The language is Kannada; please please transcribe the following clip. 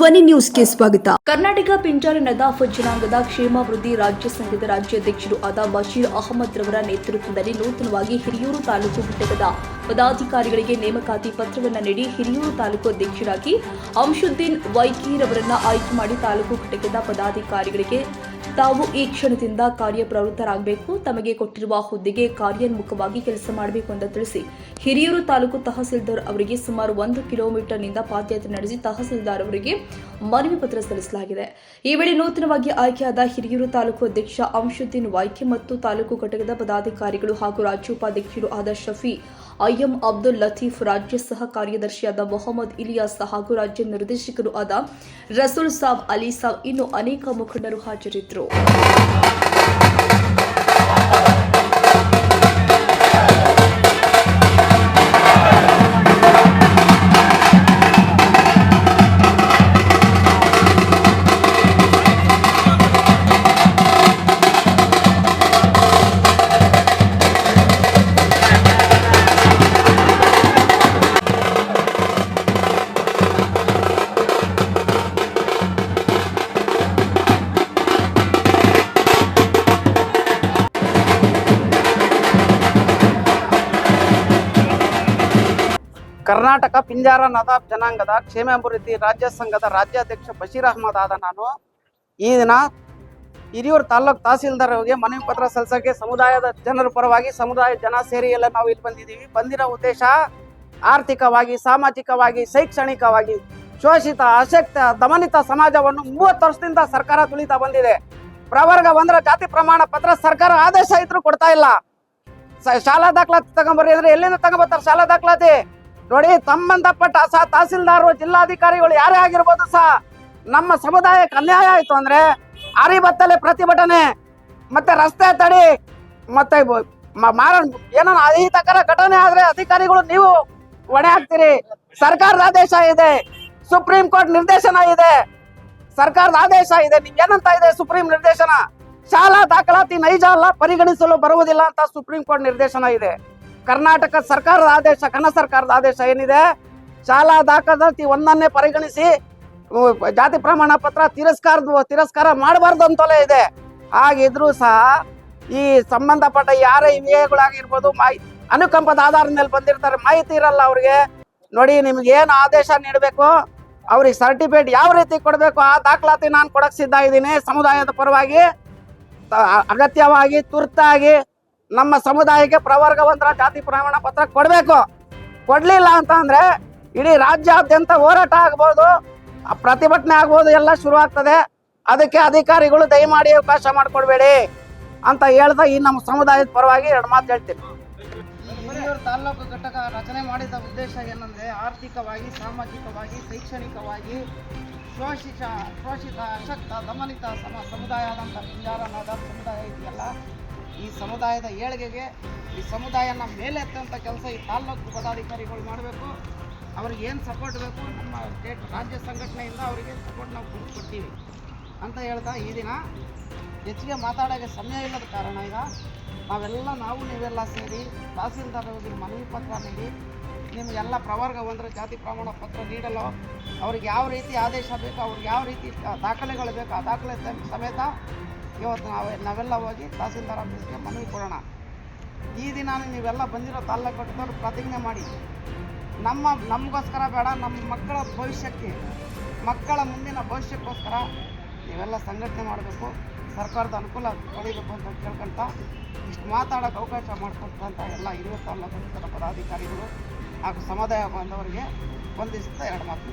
ಧ್ವನಿ ನ್ಯೂಸ್ಗೆ ಸ್ವಾಗತ. ಕರ್ನಾಟಕ ಪಿಂಜಾರ ನದಾಫ್ ಜನಾಂಗದ ಕ್ಷೇಮಾಭಿವೃದ್ಧಿ ರಾಜ್ಯ ಸಂಘದ ರಾಜ್ಯಾಧ್ಯಕ್ಷರು ಆದ ಬಶೀರ್ ಅಹಮದ್ ರವರ ನೇತೃತ್ವದಲ್ಲಿ ನೂತನವಾಗಿ ಹಿರಿಯೂರು ತಾಲೂಕು ಘಟಕದ ಪದಾಧಿಕಾರಿಗಳಿಗೆ ನೇಮಕಾತಿ ಪತ್ರವನ್ನು ನೀಡಿ ಹಿರಿಯೂರು ತಾಲೂಕು ಅಧ್ಯಕ್ಷರಾಗಿ ಅಂಶುದ್ದೀನ್ ವೈಕೀರ್ ಅವರನ್ನು ಆಯ್ಕೆ ಮಾಡಿ ತಾಲೂಕು ಘಟಕದ ಪದಾಧಿಕಾರಿಗಳಿಗೆ ತಾವು ಈ ಕ್ಷಣದಿಂದ ಕಾರ್ಯಪ್ರವೃತ್ತರಾಗಬೇಕು, ತಮಗೆ ಕೊಟ್ಟಿರುವ ಹುದ್ದೆಗೆ ಕಾರ್ಯೋನ್ಮುಖವಾಗಿ ಕೆಲಸ ಮಾಡಬೇಕು ಅಂತ ತಿಳಿಸಿ. ಹಿರಿಯೂರು ತಾಲೂಕು ತಹಸೀಲ್ದಾರ್ ಅವರಿಗೆ ಸುಮಾರು ಒಂದು ಕಿಲೋಮೀಟರ್ನಿಂದ ಪಾದಯಾತ್ರೆ ನಡೆಸಿ ತಹಸೀಲ್ದಾರ್ ಅವರಿಗೆ ಮನವಿ ಪತ್ರ ಸಲ್ಲಿಸಲಾಗಿದೆ. ಈ ವೇಳೆ ನೂತನವಾಗಿ ಆಯ್ಕೆಯಾದ ಹಿರಿಯೂರು ತಾಲೂಕು ಅಧ್ಯಕ್ಷ ಅಂಶುದ್ದೀನ್ ವಾಯ್ಕೆ ಮತ್ತು ತಾಲೂಕು ಘಟಕದ ಪದಾಧಿಕಾರಿಗಳು ಹಾಗೂ ರಾಜ್ಯ ಉಪಾಧ್ಯಕ್ಷರು ಆದ ಶಫಿ, ಐಎಂ ಅಬ್ದುಲ್ ಲತೀಫ್, ರಾಜ್ಯ ಸಹ ಕಾರ್ಯದರ್ಶಿಯಾದ ಮೊಹಮ್ಮದ್ ಇಲಿಯಾಸ್ ಹಾಗೂ ರಾಜ್ಯ ನಿರ್ದೇಶಕರು ಆದ ರಸೂಲ್ ಸಾಬ್, ಅಲಿ ಸಾಬ್ ಇನ್ನು ಅನೇಕ ಮುಖಂಡರು ಹಾಜರಿದ್ದರು. ろう。ಕರ್ನಾಟಕ ಪಿಂಜಾರ ನದಾಬ್ ಜನಾಂಗದ ಕ್ಷೇಮಾಭಿವೃದ್ಧಿ ರಾಜ್ಯ ಸಂಘದ ರಾಜ್ಯಾಧ್ಯಕ್ಷ ಬಶೀರ್ ಅಹಮದ್ ಆದ ನಾನು. ಈ ದಿನ ಹಿರಿಯೂರು ತಾಲ್ಲೂಕು ತಹಸೀಲ್ದಾರ್ ಅವರಿಗೆ ಮನವಿ ಪತ್ರ ಸಲ್ಲಿಸೋಕ್ಕೆ ಸಮುದಾಯದ ಜನರ ಪರವಾಗಿ ಸಮುದಾಯ ಜನ ಸೇರಿ ಎಲ್ಲ ನಾವು ಇಲ್ಲಿ ಬಂದಿದ್ದೀವಿ. ಬಂದಿರೋ ಉದ್ದೇಶ ಆರ್ಥಿಕವಾಗಿ, ಸಾಮಾಜಿಕವಾಗಿ, ಶೈಕ್ಷಣಿಕವಾಗಿ, ಶೋಷಿತ, ಅಶಕ್ತ, ದಮನಿತ ಸಮಾಜವನ್ನು ಮೂವತ್ತು ವರ್ಷದಿಂದ ಸರ್ಕಾರ ತುಳಿತಾ ಬಂದಿದೆ. ಪ್ರವರ್ಗ ಒಂದರ ಜಾತಿ ಪ್ರಮಾಣ ಪತ್ರ ಸರ್ಕಾರ ಆದೇಶ ಇದ್ರು ಕೊಡ್ತಾ ಇಲ್ಲ. ಶಾಲಾ ದಾಖಲಾತಿ ತಗೊಂಬರ್ರಿ ಅಂದ್ರೆ ಎಲ್ಲಿಂದ ತಗೊಂಬರ್ತಾರೆ ಶಾಲಾ ದಾಖಲಾತಿ? ನೋಡಿ ಸಂಬಂಧಪಟ್ಟ ಸಹ ತಹಸೀಲ್ದಾರು, ಜಿಲ್ಲಾಧಿಕಾರಿಗಳು ಯಾರೇ ಆಗಿರ್ಬೋದು ಸಹ ನಮ್ಮ ಸಮುದಾಯಕ್ಕೆ ಅನ್ಯಾಯ ಆಯ್ತು ಅಂದ್ರೆ ಅರಿಬತ್ತಲೆ ಪ್ರತಿಭಟನೆ, ಮತ್ತೆ ರಸ್ತೆ ತಡಿ, ಮತ್ತೆ ಮಾರ, ಏನೋ ಅಹಿತಕರ ಘಟನೆ ಆದ್ರೆ ಅಧಿಕಾರಿಗಳು ನೀವು ಹೊಣೆ ಹಾಕ್ತೀರಿ. ಸರ್ಕಾರದ ಆದೇಶ ಇದೆ, ಸುಪ್ರೀಂ ಕೋರ್ಟ್ ನಿರ್ದೇಶನ ಇದೆ. ಸರ್ಕಾರದ ಆದೇಶ ಇದೆ, ನಿಮ್ಗೆ ಏನಂತ ಇದೆ ಸುಪ್ರೀಂ ನಿರ್ದೇಶನ? ಶಾಲಾ ದಾಖಲಾತಿ ನೈಜ ಅಲ್ಲ, ಪರಿಗಣಿಸಲು ಬರುವುದಿಲ್ಲ ಅಂತ ಸುಪ್ರೀಂ ಕೋರ್ಟ್ ನಿರ್ದೇಶನ ಇದೆ. ಕರ್ನಾಟಕ ಸರ್ಕಾರದ ಆದೇಶ ಕನ್ನಡ ಸರ್ಕಾರದ ಆದೇಶ ಏನಿದೆ? ಶಾಲಾ ದಾಖಲಾತಿ ಒಂದನ್ನೇ ಪರಿಗಣಿಸಿ ಜಾತಿ ಪ್ರಮಾಣ ಪತ್ರ ತಿರಸ್ಕಾರದ ತಿರಸ್ಕಾರ ಮಾಡಬಾರ್ದು ಅಂತಲೇ ಇದೆ. ಹಾಗಿದ್ರು ಸಹ ಈ ಸಂಬಂಧಪಟ್ಟ ಯಾರೇ ವಿಷಯಗಳಾಗಿರ್ಬೋದು ಮಾಹಿತಿ ಅನುಕಂಪದ ಆಧಾರದ ಮೇಲೆ ಬಂದಿರ್ತಾರೆ, ಮಾಹಿತಿ ಇರಲ್ಲ ಅವ್ರಿಗೆ. ನೋಡಿ, ನಿಮ್ಗೆ ಏನು ಆದೇಶ ನೀಡಬೇಕು? ಅವ್ರಿಗೆ ಸರ್ಟಿಫಿಕೇಟ್ ಯಾವ ರೀತಿ ಕೊಡಬೇಕು? ಆ ದಾಖಲಾತಿ ನಾನು ಕೊಡಕ್ಕೆ ಸಿದ್ಧ ಇದ್ದೀನಿ ಸಮುದಾಯದ ಪರವಾಗಿ. ಅಗತ್ಯವಾಗಿ, ತುರ್ತಾಗಿ ನಮ್ಮ ಸಮುದಾಯಕ್ಕೆ ಪ್ರವರ್ಗ ಒಂದರ ಜಾತಿ ಪ್ರಮಾಣ ಪತ್ರ ಕೊಡಬೇಕು. ಕೊಡಲಿಲ್ಲ ಅಂತ ಅಂದ್ರೆ ಇಡೀ ರಾಜ್ಯಾದ್ಯಂತ ಹೋರಾಟ ಆಗ್ಬೋದು ಪ್ರತಿಭಟನೆ ಆಗ್ಬೋದು, ಎಲ್ಲ ಶುರು ಆಗ್ತದೆ. ಅದಕ್ಕೆ ಅಧಿಕಾರಿಗಳು ದಯಮಾಡಿ ಅವಕಾಶ ಮಾಡಿಕೊಡ್ಬೇಡಿ ಅಂತ ಹೇಳ್ದ ಈ ನಮ್ಮ ಸಮುದಾಯದ ಪರವಾಗಿ ಎರಡು ಮಾತು ಹೇಳ್ತೀನಿ. ತಾಲ್ಲೂಕು ಘಟಕ ರಚನೆ ಮಾಡಿದ ಉದ್ದೇಶ ಏನಂದ್ರೆ ಆರ್ಥಿಕವಾಗಿ, ಸಾಮಾಜಿಕವಾಗಿ, ಶೈಕ್ಷಣಿಕವಾಗಿ ಶೋಷಿತ ಶೋಷಿತ, ಅಶಕ್ತ, ದಮನಿತ ಸಮ ಸಮುದಾಯ ಸಮುದಾಯ ಇದೆಯಲ್ಲ ಈ ಸಮುದಾಯದ ಏಳಿಗೆಗೆ, ಈ ಸಮುದಾಯನ ಮೇಲೆತ್ತಂಥ ಕೆಲಸ ಈ ತಾಲ್ಲೂಕು ಪದಾಧಿಕಾರಿಗಳು ಮಾಡಬೇಕು. ಅವ್ರಿಗೆ ಏನು ಸಪೋರ್ಟ್ ಬೇಕು, ನಮ್ಮ ಸ್ಟೇಟ್ ರಾಜ್ಯ ಸಂಘಟನೆಯಿಂದ ಅವರಿಗೆ ಸಪೋರ್ಟ್ ನಾವು ಕೊಡ್- ಕೊಡ್ತೀವಿ ಅಂತ ಹೇಳ್ತಾ ಈ ದಿನ ಹೆಚ್ಚಿಗೆ ಮಾತಾಡೋಕ್ಕೆ ಸಮಯ ಇಲ್ಲದ ಕಾರಣ ಈಗ ನಾವೆಲ್ಲ ನಾವು, ನೀವೆಲ್ಲ ಸೇರಿ ತಹಸೀಲ್ದಾರ್ ಅವರಿಗೆ ಮನವಿ ಪತ್ರ ನೀಡಿ ನಿಮಗೆಲ್ಲ ಪ್ರವರ್ಗ ಒಂದರ ಜಾತಿ ಪ್ರಮಾಣ ಪತ್ರ ನೀಡಲು ಅವ್ರಿಗೆ ಯಾವ ರೀತಿ ಆದೇಶ ಬೇಕು, ಅವ್ರಿಗೆ ಯಾವ ರೀತಿ ದಾಖಲೆಗಳು ಬೇಕು, ಆ ದಾಖಲೆ ಸಮೇತ ಇವತ್ತು ನಾವು ನಾವೆಲ್ಲ ಹೋಗಿ ತಹಸೀಲ್ದಾರ್ ಆಫೀಸ್ಗೆ ಮನವಿ ಕೊಡೋಣ. ಈ ದಿನ ನೀವೆಲ್ಲ ಬಂದಿರೋ ತಾಲೂಕು ಘಟಕದವ್ರು ಪ್ರತಿಜ್ಞೆ ಮಾಡಿ. ನಮ್ಮ ನಮಗೋಸ್ಕರ ಬೇಡ, ನಮ್ಮ ಮಕ್ಕಳ ಭವಿಷ್ಯಕ್ಕೆ, ಮಕ್ಕಳ ಮುಂದಿನ ಭವಿಷ್ಯಕ್ಕೋಸ್ಕರ ನೀವೆಲ್ಲ ಸಂಘಟನೆ ಮಾಡಬೇಕು, ಸರ್ಕಾರದ ಅನುಕೂಲ ಪಡಿಬೇಕು ಅಂತ ಕೇಳ್ಕೊಂತ ಇಷ್ಟು ಮಾತಾಡೋಕೆ ಅವಕಾಶ ಮಾಡಿಕೊಟ್ಟಂಥ ಎಲ್ಲ ಹಿರಿಯ ತಾಲೂಕು ಪದಾಧಿಕಾರಿಗಳು ಹಾಗೂ ಸಮುದಾಯ ಬಾಂಧವರಿಗೆ ಒಂದಿಷ್ಟು ಎರಡು ಮಾತು.